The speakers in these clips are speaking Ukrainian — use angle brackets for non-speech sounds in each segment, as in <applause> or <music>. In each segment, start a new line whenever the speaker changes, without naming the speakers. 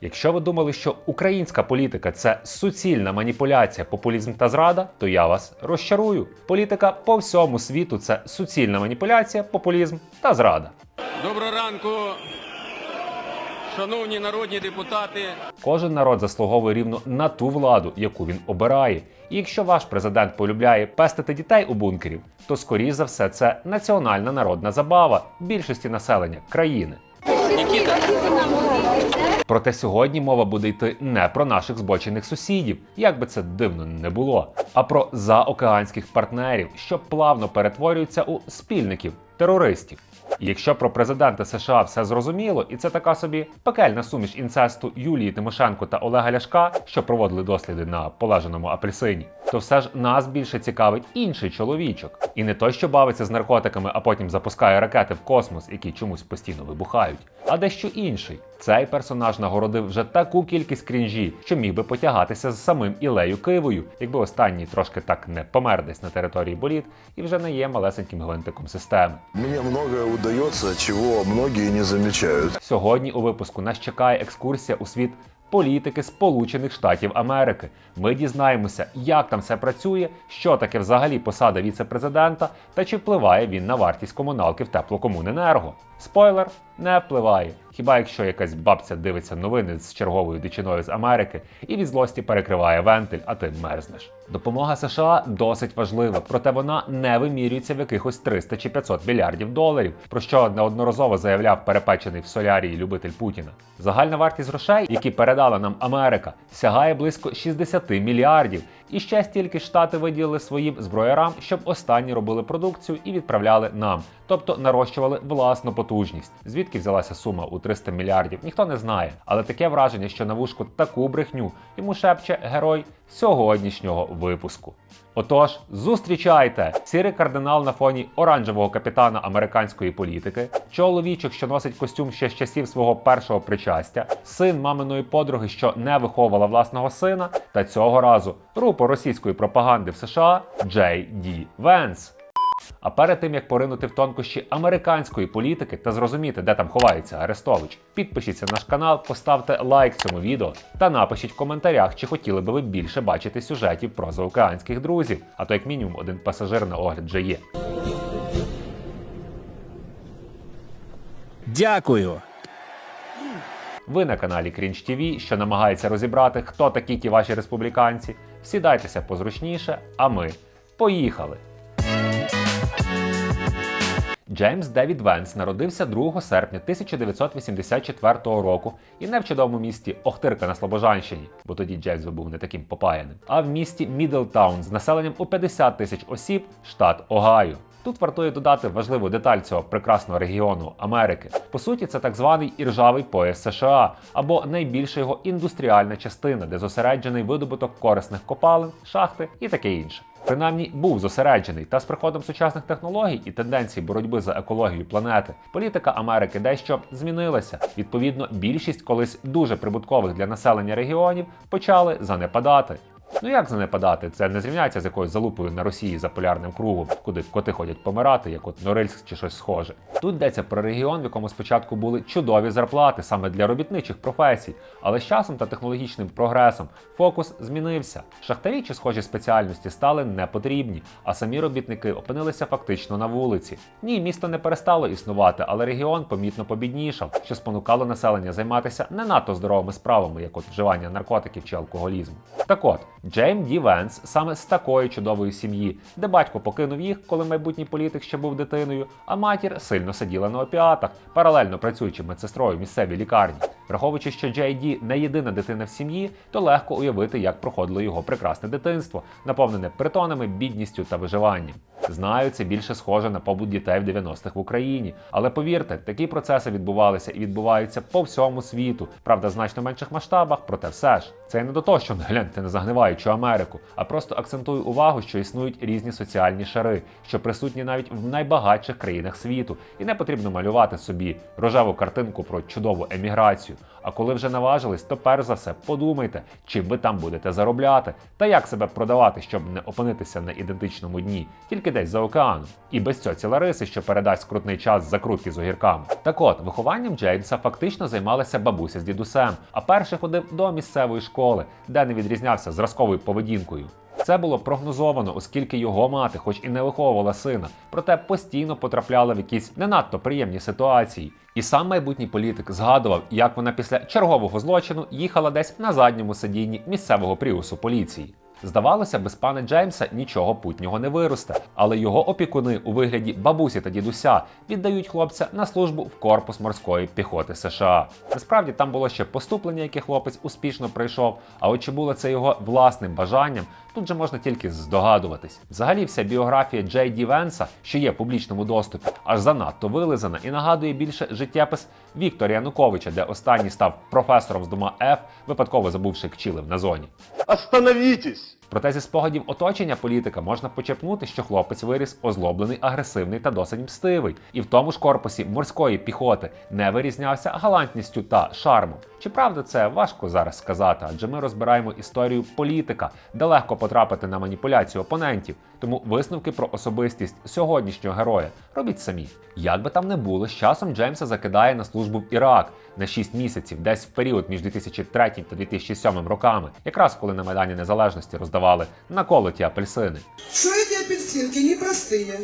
Якщо ви думали, що українська політика це суцільна маніпуляція, популізм та зрада, то я вас розчарую. Політика по всьому світу це суцільна маніпуляція, популізм та зрада.
Доброго ранку, шановні народні депутати.
Кожен народ заслуговує рівно на ту владу, яку він обирає. І якщо ваш президент полюбляє пестити дітей у бункерів, то скоріш за все це національна народна забава більшості населення країни.
Нікіта,
Проте сьогодні мова буде йти не про наших збочених сусідів, як би це дивно не було, а про заокеанських партнерів, що плавно перетворюються у спільників терористів. Якщо про президента США все зрозуміло, і це така собі пекельна суміш інцесту Юлії Тимошенко та Олега Ляшка, що проводили досліди на полеженому апельсині, то все ж нас більше цікавить інший чоловічок. І не той, що бавиться з наркотиками, а потім запускає ракети в космос, які чомусь постійно вибухають, а дещо інший. Цей персонаж нагородив вже таку кількість крінжі, що міг би потягатися з самим Ілею Кивою, якби останній трошки так не помер десь на території боліт і вже не є малесеньким гвинтиком системи.
Мне многое удается, чего многие не замечают.
Сьогодні у випуску нас чекає екскурсія у світ політики Сполучених Штатів Америки. Ми дізнаємося, як там все працює, що таке взагалі посада віце-президента та чи впливає він на вартість комуналки в теплокомуненерго. Спойлер не впливає. Хіба якщо якась бабця дивиться новини з черговою дичиною з Америки і від злості перекриває вентиль, а ти мерзнеш. Допомога США досить важлива, проте вона не вимірюється в якихось 300 чи 500 мільярдів доларів, про що неодноразово заявляв перепечений в солярії любитель Путіна. Загальна вартість грошей, які передала нам Америка, сягає близько 60 мільярдів. І ще стільки штати виділили своїм зброярам, щоб останні робили продукцію і відправляли нам, тобто нарощували власну потужність. Звідки взялася сума у 300 мільярдів, ніхто не знає. Але таке враження, що на вушку таку брехню йому шепче герой сьогоднішнього випуску. Отож, зустрічайте сірий кардинал на фоні оранжевого капітана американської політики, чоловічок, що носить костюм ще з часів свого першого причастя, син маминої подруги, що не виховувала власного сина, та цього разу рупор російської пропаганди в США Джей Ді Венс. А перед тим як поринути в тонкощі американської політики та зрозуміти, де там ховається Арестович, підпишіться на наш канал, поставте лайк цьому відео та напишіть в коментарях, чи хотіли би ви більше бачити сюжетів про заокеанських друзів, а то як мінімум один пасажир на огляд вже є.
Дякую.
Ви на каналі Cringe TV, що намагається розібрати, хто такі ті ваші республіканці. Сідайтеся позручніше, а ми поїхали! Джеймс Девід Венс народився 2 серпня 1984 року і не в чудовому місті Охтирка на Слобожанщині, бо тоді Джеймс був не таким попаяним, а в місті Мідлтаун з населенням у 50 тисяч осіб, штат Огайо. Тут вартує додати важливу деталь цього прекрасного регіону Америки. По суті, це так званий іржавий пояс США або найбільша його індустріальна частина, де зосереджений видобуток корисних копалин, шахти і таке інше. Принаймні був зосереджений, та з приходом сучасних технологій і тенденцій боротьби за екологію планети, політика Америки дещо змінилася. Відповідно, більшість колись дуже прибуткових для населення регіонів почали занепадати. Ну як занепадати? Це не зрівняється з якоюсь залупою на Росії за полярним кругом, куди коти ходять помирати, як от Норильськ чи щось схоже. Тут йдеться про регіон, в якому спочатку були чудові зарплати саме для робітничих професій, але з часом та технологічним прогресом фокус змінився. Шахтарі чи схожі спеціальності стали непотрібні, а самі робітники опинилися фактично на вулиці. Ні, місто не перестало існувати, але регіон помітно побіднішав, що спонукало населення займатися не надто здоровими справами, як от вживання наркотиків чи алкоголізму. Так от, Джейм Ді Венс саме з такої чудової сім'ї, де батько покинув їх, коли майбутній політик ще був дитиною, а матір сильно сиділа на опіатах, паралельно працюючи медсестрою в місцевій лікарні. Враховуючи, що Ді не єдина дитина в сім'ї, то легко уявити, як проходило його прекрасне дитинство, наповнене притонами, бідністю та виживанням. Знаю, це більше схоже на побут дітей в 90-х в Україні. Але повірте, такі процеси відбувалися і відбуваються по всьому світу. Правда, значно менших масштабах, проте все ж. Це не до того, що <laughs> гляньте на загниваючу Америку, а просто акцентую увагу, що існують різні соціальні шари, що присутні навіть в найбагатших країнах світу, і не потрібно малювати собі рожеву картинку про чудову еміграцію. Професію. А коли вже наважились, то перш за все подумайте, чим ви там будете заробляти, та як себе продавати, щоб не опинитися на ідентичному дні, тільки десь за океаном. І без цьоці Лариси, що передасть скрутний час закрутки з огірками. Так от, вихованням Джеймса фактично займалася бабуся з дідусем, а перший ходив до місцевої школи, де не відрізнявся зразковою поведінкою. Це було прогнозовано, оскільки його мати, хоч і не виховувала сина, проте постійно потрапляла в якісь не надто приємні ситуації. І сам майбутній політик згадував, як вона після чергового злочину їхала десь на задньому сидінні місцевого пріусу поліції. Здавалося, без пана Джеймса нічого путнього не виросте, але його опікуни у вигляді бабусі та дідуся віддають хлопця на службу в корпус морської піхоти США. Насправді там було ще поступлення, яке хлопець успішно пройшов. А от чи було це його власним бажанням, тут же можна тільки здогадуватись. Взагалі, вся біографія Джей Ді Венса, що є в публічному доступі, аж занадто вилизана і нагадує більше життєпис Віктора Януковича, де останній став професором з дома F, випадково забувши кчілив на зоні.
Остановитесь!
Проте зі спогадів оточення політика можна почерпнути, що хлопець виріс озлоблений, агресивний та досить мстивий, і в тому ж корпусі морської піхоти не вирізнявся галантністю та шармом. Чи правда це важко зараз сказати, адже ми розбираємо історію політика, де легко потрапити на маніпуляцію опонентів. Тому висновки про особистість сьогоднішнього героя робіть самі. Як би там не було, з часом Джеймса закидає на службу в Ірак на 6 місяців, десь в період між 2003 та 2007 роками, якраз коли на Майдані Незалежності роздавали наколоті апельсини.
Що ці апельсинки непростые.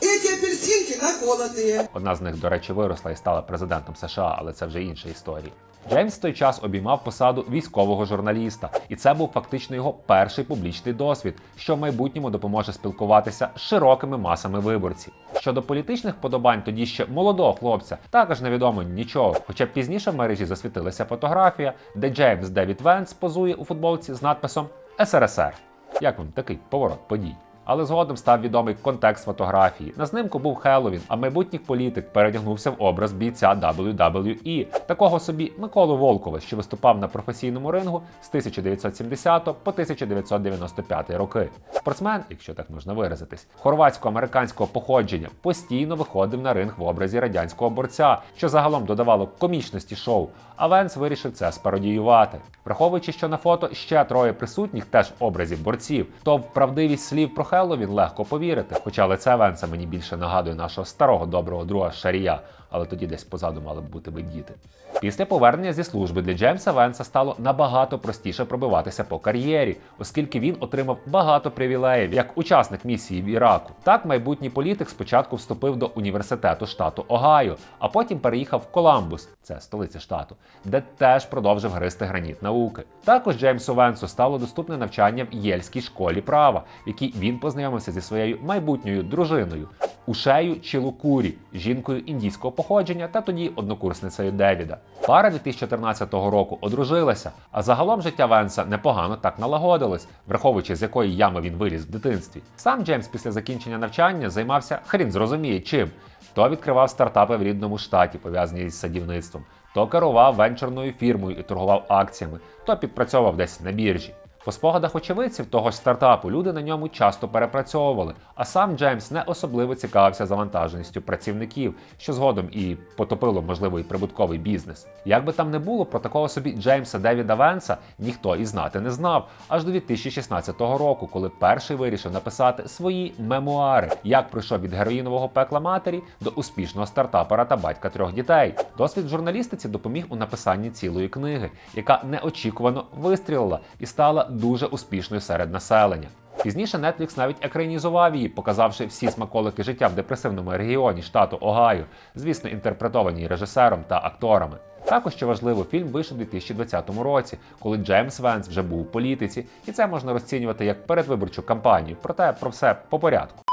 Эти апельсинки наколотые.
Одна з них, до речі, виросла і стала президентом США, але це вже інша історія. Джеймс в той час обіймав посаду військового журналіста, і це був фактично його перший публічний досвід, що в майбутньому допоможе спілкуватися з широкими масами виборців. Щодо політичних подобань, тоді ще молодого хлопця також невідомо нічого. Хоча пізніше в мережі засвітилася фотографія, де Джеймс Девід Венс позує у футболці з надписом СРСР. Як вам такий поворот подій? Але згодом став відомий контекст фотографії. На знимку був Хеллоуін, а майбутній політик передягнувся в образ бійця WWE, такого собі Миколу Волкова, що виступав на професійному рингу з 1970 по 1995 роки. Спортсмен, якщо так можна виразитись, хорватсько-американського походження постійно виходив на ринг в образі радянського борця, що загалом додавало комічності шоу. А Венс вирішив це спародіювати. Враховуючи, що на фото ще троє присутніх теж в образі борців, то в правдивість слів про Хеллоуін легко повірити. Хоча лице Венса мені більше нагадує нашого старого доброго друга Шарія, але тоді десь позаду мали б бути би діти. Після повернення зі служби для Джеймса Венса стало набагато простіше пробиватися по кар'єрі, оскільки він отримав багато привілеїв як учасник місії в Іраку. Так, майбутній політик спочатку вступив до університету штату Огайо, а потім переїхав в Коламбус, це столиця штату, де теж продовжив гристи граніт науки. Також Джеймсу Венсу стало доступне навчання в Єльській школі права, в якій він познайомився зі своєю майбутньою дружиною. Ушею Чілукурі, жінкою індійського походження та тоді однокурсницею Девіда. Пара 2014 року одружилася, а загалом життя Венса непогано так налагодилось, враховуючи з якої ями він виліз в дитинстві. Сам Джеймс після закінчення навчання займався хрін зрозуміє чим. То відкривав стартапи в рідному штаті, пов'язані із садівництвом, то керував венчурною фірмою і торгував акціями, то підпрацьовував десь на біржі. По спогадах очевидців того ж стартапу люди на ньому часто перепрацьовували, а сам Джеймс не особливо цікавився завантаженістю працівників, що згодом і потопило можливий прибутковий бізнес. Як би там не було, про такого собі Джеймса Девіда Венса ніхто і знати не знав, аж до 2016 року, коли перший вирішив написати свої мемуари, як пройшов від героїнового пекла матері до успішного стартапера та батька трьох дітей. Досвід журналістиці допоміг у написанні цілої книги, яка неочікувано вистрілила і стала дуже успішною серед населення. Пізніше Netflix навіть екранізував її, показавши всі смаколики життя в депресивному регіоні штату Огайо, звісно, інтерпретовані режисером та акторами. Також що важливо, фільм вийшов у 2020 році, коли Джеймс Венс вже був у політиці, і це можна розцінювати як передвиборчу кампанію. Проте про все по порядку.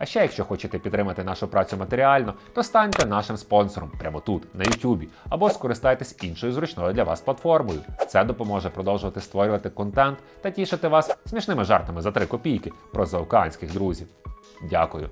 А ще, якщо хочете підтримати нашу працю матеріально, то станьте нашим спонсором прямо тут, на YouTube, або скористайтесь іншою зручною для вас платформою. Це допоможе продовжувати створювати контент та тішити вас смішними жартами за 3 копійки про заокеанських друзів. Дякую.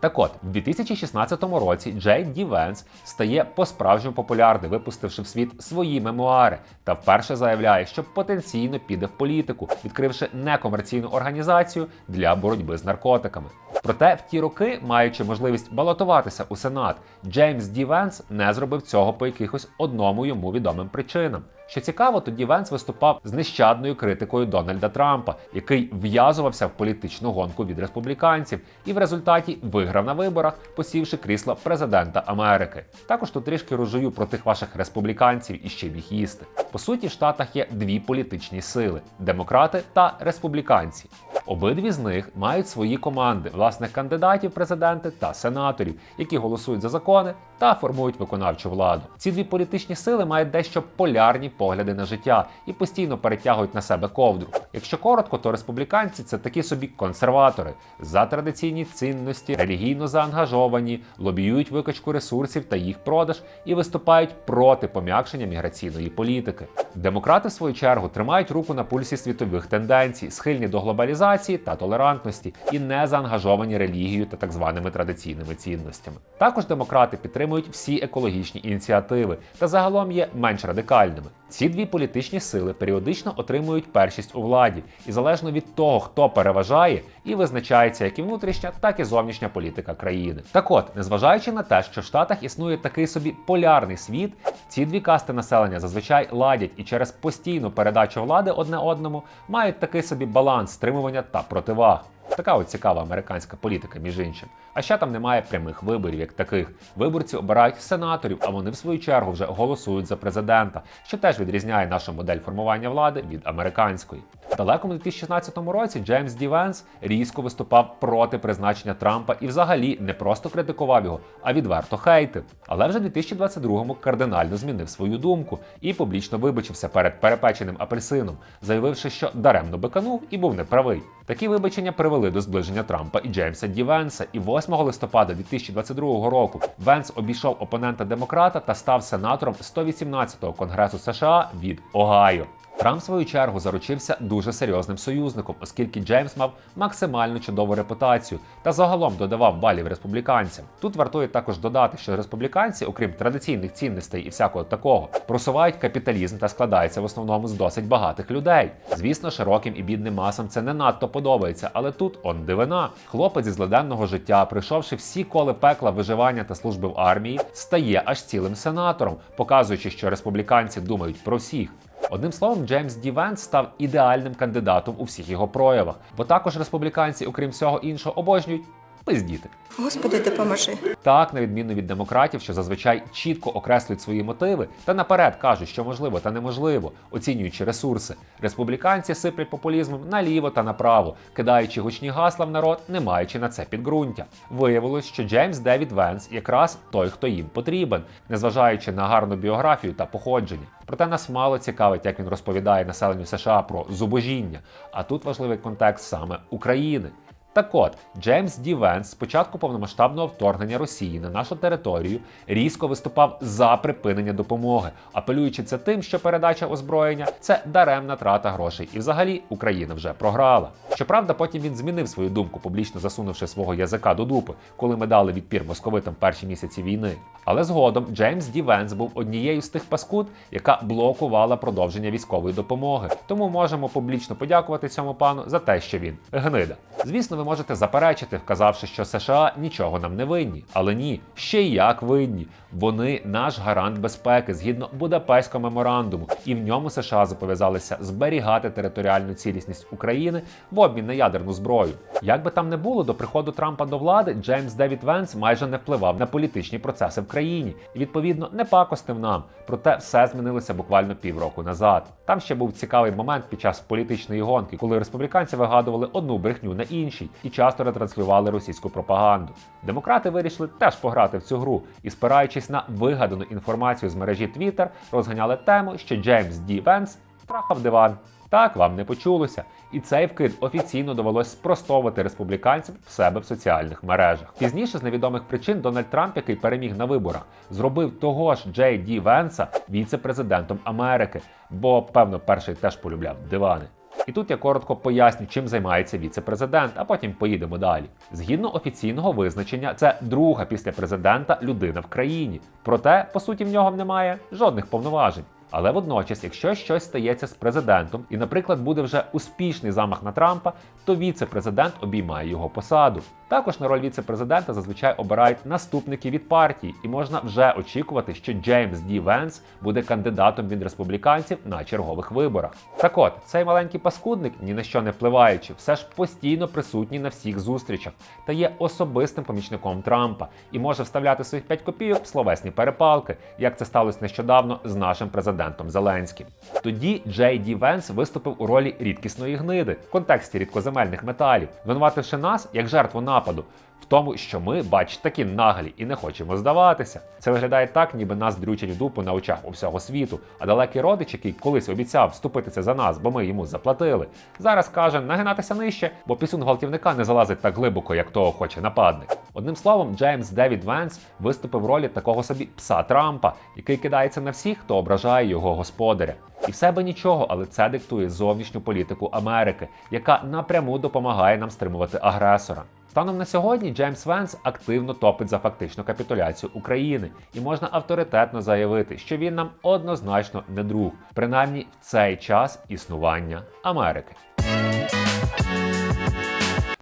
Так от, в 2016 році Джей Ді Венс стає по-справжньому популярний, випустивши в світ свої мемуари, та вперше заявляє, що потенційно піде в політику, відкривши некомерційну організацію для боротьби з наркотиками. Проте в ті роки, маючи можливість балотуватися у Сенат, Джеймс Ді Венс не зробив цього по якихось одному йому відомим причинам. Що цікаво, тоді Венс виступав з нещадною критикою Дональда Трампа, який в'язувався в політичну гонку від республіканців і в результаті виграв на виборах, посівши крісло президента Америки. Також тут трішки розжую про тих ваших республіканців і ще їх їсти. По суті, в Штатах є дві політичні сили: демократи та республіканці. Обидві з них мають свої команди власних кандидатів президенти та сенаторів, які голосують за закони та формують виконавчу владу. Ці дві політичні сили мають дещо полярні погляди на життя і постійно перетягують на себе ковдру. Якщо коротко, то республіканці це такі собі консерватори за традиційні цінності, релігійно заангажовані, лобіюють викачку ресурсів та їх продаж і виступають проти пом'якшення міграційної політики. Демократи, в свою чергу, тримають руку на пульсі світових тенденцій, схильні до глобалізації та толерантності і не заангажовані релігією та так званими традиційними цінностями. Також демократи підтримують всі екологічні ініціативи та загалом є менш радикальними. Ці дві політичні сили періодично отримують першість у владі, і залежно від того, хто переважає, і визначається як і внутрішня, так і зовнішня політика країни. Так от, незважаючи на те, що в Штатах існує такий собі полярний світ, ці дві касти населення зазвичай ладять і через постійну передачу влади одне одному мають такий собі баланс стримування та противаг. Така от цікава американська політика, між іншим. А ще там немає прямих виборів, як таких. Виборці обирають сенаторів, а вони в свою чергу вже голосують за президента, що теж відрізняє нашу модель формування влади від американської. В далекому 2016 році Джеймс Ді Венс різко виступав проти призначення Трампа і взагалі не просто критикував його, а відверто хейтив. Але вже в 2022-му кардинально змінив свою думку і публічно вибачився перед перепеченим апельсином, заявивши, що даремно биканув і був неправий. Такі вибачення привели до зближення Трампа і Джеймса Ді Венса. І 8 листопада 2022 року Венс обійшов опонента демократа та став сенатором 118-го конгресу США від Огайо. Трамп, в свою чергу, заручився дуже серйозним союзником, оскільки Джеймс мав максимально чудову репутацію та загалом додавав балів республіканцям. Тут вартує також додати, що республіканці, окрім традиційних цінностей і всякого такого, просувають капіталізм та складаються в основному з досить багатих людей. Звісно, широким і бідним масам це не надто подобається, але тут он дивина. Хлопець із злиденного життя, пройшовши всі коли пекла виживання та служби в армії, стає аж цілим сенатором, показуючи, що республіканці думають про всіх. Одним словом, Джеймс Ді Венс став ідеальним кандидатом у всіх його проявах, бо також республіканці, окрім всього іншого, обожнюють пиздіти.
Господи, допоможи.
Так, на відміну від демократів, що зазвичай чітко окреслюють свої мотиви та наперед кажуть, що можливо та неможливо, оцінюючи ресурси. Республіканці сиплять популізмом наліво та направо, кидаючи гучні гасла в народ, не маючи на це підґрунтя. Виявилось, що Джеймс Девід Венс якраз той, хто їм потрібен, незважаючи на гарну біографію та походження. Проте нас мало цікавить, як він розповідає населенню США про зубожіння. А тут важливий контекст саме України. Так от, Джеймс Ді Венс з початку повномасштабного вторгнення Росії на нашу територію різко виступав за припинення допомоги, апелюючи це тим, що передача озброєння це даремна трата грошей, і взагалі Україна вже програла. Щоправда, потім він змінив свою думку, публічно засунувши свого язика до дупи, коли ми дали відпір московитам перші місяці війни. Але згодом Джеймс Ді Венс був однією з тих паскуд, яка блокувала продовження військової допомоги. Тому можемо публічно подякувати цьому пану за те, що він гнида. Звісно, ви можете заперечити, вказавши, що США нічого нам не винні. Але ні, ще як винні. Вони наш гарант безпеки згідно Будапештського меморандуму, і в ньому США зобов'язалися зберігати територіальну цілісність України в обмін на ядерну зброю. Як би там не було, до приходу Трампа до влади Джеймс Девід Венс майже не впливав на політичні процеси в країні і відповідно не пакостив нам. Проте все змінилося буквально півроку назад. Там ще був цікавий момент під час політичної гонки, коли республіканці вигадували одну брехню на іншій і часто ретранслювали російську пропаганду. Демократи вирішили теж пограти в цю гру і, спираючись на вигадану інформацію з мережі Twitter, розганяли тему, що Джеймс Ді Венс трахав диван. Так вам не почулося, і цей вкид офіційно довелось спростовувати республіканцям в себе в соціальних мережах. Пізніше з невідомих причин Дональд Трамп, який переміг на виборах, зробив того ж Джей Ді Венса віце-президентом Америки, бо певно перший теж полюбляв дивани. І тут я коротко поясню, чим займається віце-президент, а потім поїдемо далі. Згідно офіційного визначення, це друга після президента людина в країні. Проте, по суті, в нього немає жодних повноважень. Але водночас, якщо щось стається з президентом, і, наприклад, буде вже успішний замах на Трампа, то віце-президент обіймає його посаду. Також на роль віце-президента зазвичай обирають наступники від партії, і можна вже очікувати, що Джеймс Ді Венс буде кандидатом від республіканців на чергових виборах. Так от, цей маленький паскудник, ні на що не впливаючи, все ж постійно присутній на всіх зустрічах та є особистим помічником Трампа і може вставляти своїх 5 копійок в словесні перепалки, як це сталося нещодавно з нашим президентом Зеленським. Тоді Джей Ді Венс виступив у ролі рідкісної гниди в контексті рідкоземельних металів, звинувативши нас як жертву нападу. В тому, що ми, бач, такі наглі і не хочемо здаватися. Це виглядає так, ніби нас дрючать в дупу на очах у всього світу. А далекий родич, який колись обіцяв вступитися за нас, бо ми йому заплатили, зараз каже нагинатися нижче, бо пісюн гвалтівника не залазить так глибоко, як того хоче нападник. Одним словом, Джеймс Девід Венс виступив в ролі такого собі пса Трампа, який кидається на всіх, хто ображає його господаря. І все би нічого, але це диктує зовнішню політику Америки, яка напряму допомагає нам стримувати агресора. Станом на сьогодні Джеймс Венс активно топить за фактичну капітуляцію України, і можна авторитетно заявити, що він нам однозначно не друг, принаймні в цей час існування Америки.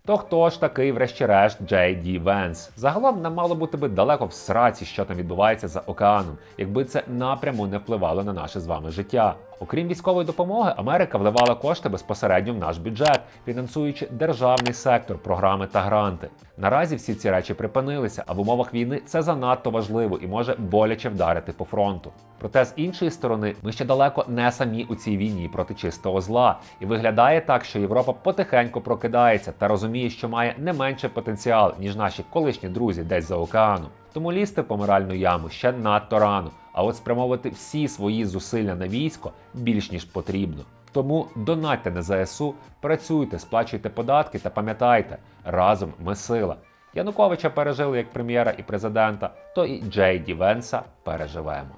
То хто ж такий, врешті-решт, Джей Ді Венс? Загалом нам мало бути би далеко в сраці, що там відбувається за океаном, якби це напряму не впливало на наше з вами життя. Окрім військової допомоги, Америка вливала кошти безпосередньо в наш бюджет, фінансуючи державний сектор, програми та гранти. Наразі всі ці речі припинилися, а в умовах війни це занадто важливо і може боляче вдарити по фронту. Проте з іншої сторони, ми ще далеко не самі у цій війні проти чистого зла, і виглядає так, що Європа потихеньку прокидається та розуміє, що має не менше потенціал, ніж наші колишні друзі десь за океаном. Тому лізти помиральну яму ще надто рано, а от спрямовувати всі свої зусилля на військо більш ніж потрібно. Тому донатьте на ЗСУ, працюйте, сплачуйте податки та пам'ятайте, разом ми сила. Януковича пережили як прем'єра і президента, то і Джей Ді Венса переживемо.